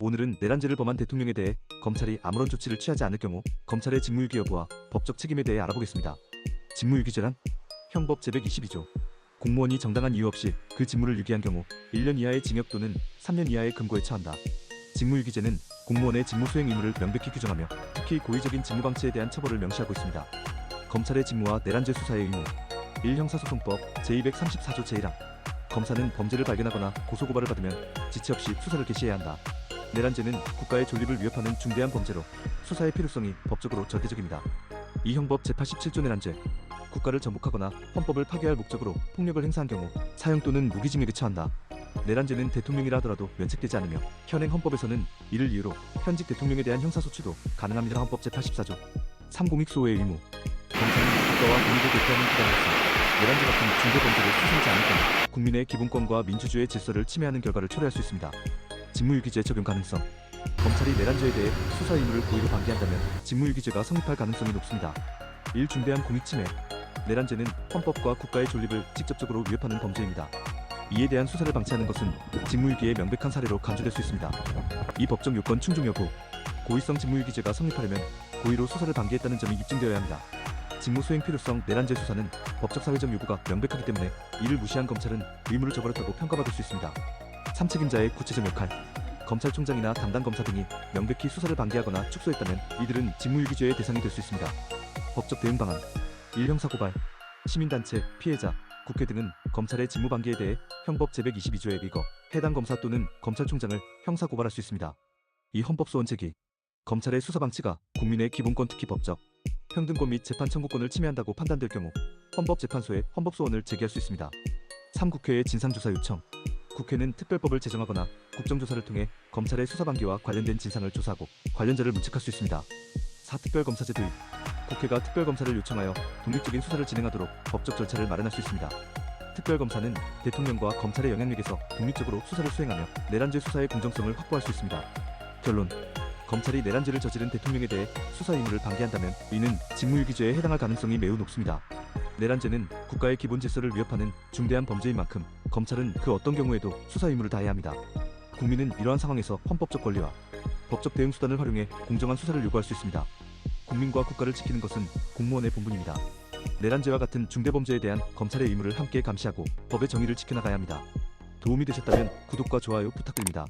오늘은 내란죄를 범한 대통령에 대해 검찰이 아무런 조치를 취하지 않을 경우 검찰의 직무유기 여부와 법적 책임에 대해 알아보겠습니다. 직무유기죄란 형법 제122조 공무원이 정당한 이유 없이 그 직무를 유기한 경우 1년 이하의 징역 또는 3년 이하의 금고에 처한다. 직무유기죄는 공무원의 직무 수행 의무를 명백히 규정하며 특히 고의적인 직무 방치에 대한 처벌을 명시하고 있습니다. 검찰의 직무와 내란죄 수사의 의무 1 형사소송법 제234조 제1항 검사는 범죄를 발견하거나 고소고발을 받으면 지체 없이 수사를 개시해야 한다. 내란죄는 국가의 존립을 위협하는 중대한 범죄로 수사의 필요성이 법적으로 절대적입니다. 이 형법 제87조 내란죄 국가를 전복하거나 헌법을 파괴할 목적으로 폭력을 행사한 경우 사형 또는 무기징역에 처한다. 내란죄는 대통령이라 하더라도 면책되지 않으며 현행 헌법에서는 이를 이유로 현직 대통령에 대한 형사소추도 가능합니다. 헌법 제84조 3공익 수호의 의무 검사는 국가와 국민을 대표하는 기관으로서 내란죄 같은 중대 범죄를 수사하지 않을 경우 국민의 기본권과 민주주의의 질서를 침해하는 결과를 초래할 수 있습니다. 직무유기죄 적용 가능성 검찰이 내란죄에 대해 수사 의무를 고의로 방기한다면 직무유기죄가 성립할 가능성이 높습니다. 1. 중대한 공익침해 내란죄는 헌법과 국가의 존립을 직접적으로 위협하는 범죄입니다. 이에 대한 수사를 방치하는 것은 직무유기의 명백한 사례로 간주될 수 있습니다. 이 법적 요건 충족 여부 고의성 직무유기죄가 성립하려면 고의로 수사를 방기했다는 점이 입증되어야 합니다. 직무 수행 필요성 내란죄 수사는 법적 사회적 요구가 명백하기 때문에 이를 무시한 검찰은 의무를 저버렸다고 평가받을 수 있습니다. 참책임자의 구체적 역할 검찰총장이나 담당 검사 등이 명백히 수사를 방기하거나 축소했다면 이들은 직무유기죄의 대상이 될 수 있습니다. 법적 대응 방안 1형사 고발 시민단체, 피해자, 국회 등은 검찰의 직무 방기에 대해 형법 제122조에 의거 해당 검사 또는 검찰총장을 형사 고발할 수 있습니다. 이 헌법 소원 제기 검찰의 수사 방치가 국민의 기본권 특히 법적 평등권 및 재판 청구권을 침해한다고 판단될 경우 헌법재판소에 헌법소원을 제기할 수 있습니다. 3국회의 진상조사 요청 국회는 특별법을 제정하거나 국정조사를 통해 검찰의 수사방기와 관련된 진상을 조사하고 관련자를 문책할 수 있습니다. 4. 특별검사제 도입 국회가 특별검사를 요청하여 독립적인 수사를 진행하도록 법적 절차를 마련할 수 있습니다. 특별검사는 대통령과 검찰의 영향력에서 독립적으로 수사를 수행하며 내란죄 수사의 공정성을 확보할 수 있습니다. 결론 검찰이 내란죄를 저지른 대통령에 대해 수사 의무를 방기한다면 이는 직무유기죄에 해당할 가능성이 매우 높습니다. 내란죄는 국가의 기본 질서를 위협하는 중대한 범죄인 만큼 검찰은 그 어떤 경우에도 수사 의무를 다해야 합니다. 국민은 이러한 상황에서 헌법적 권리와 법적 대응 수단을 활용해 공정한 수사를 요구할 수 있습니다. 국민과 국가를 지키는 것은 공무원의 본분입니다. 내란죄와 같은 중대 범죄에 대한 검찰의 의무를 함께 감시하고 법의 정의를 지켜나가야 합니다. 도움이 되셨다면 구독과 좋아요 부탁드립니다.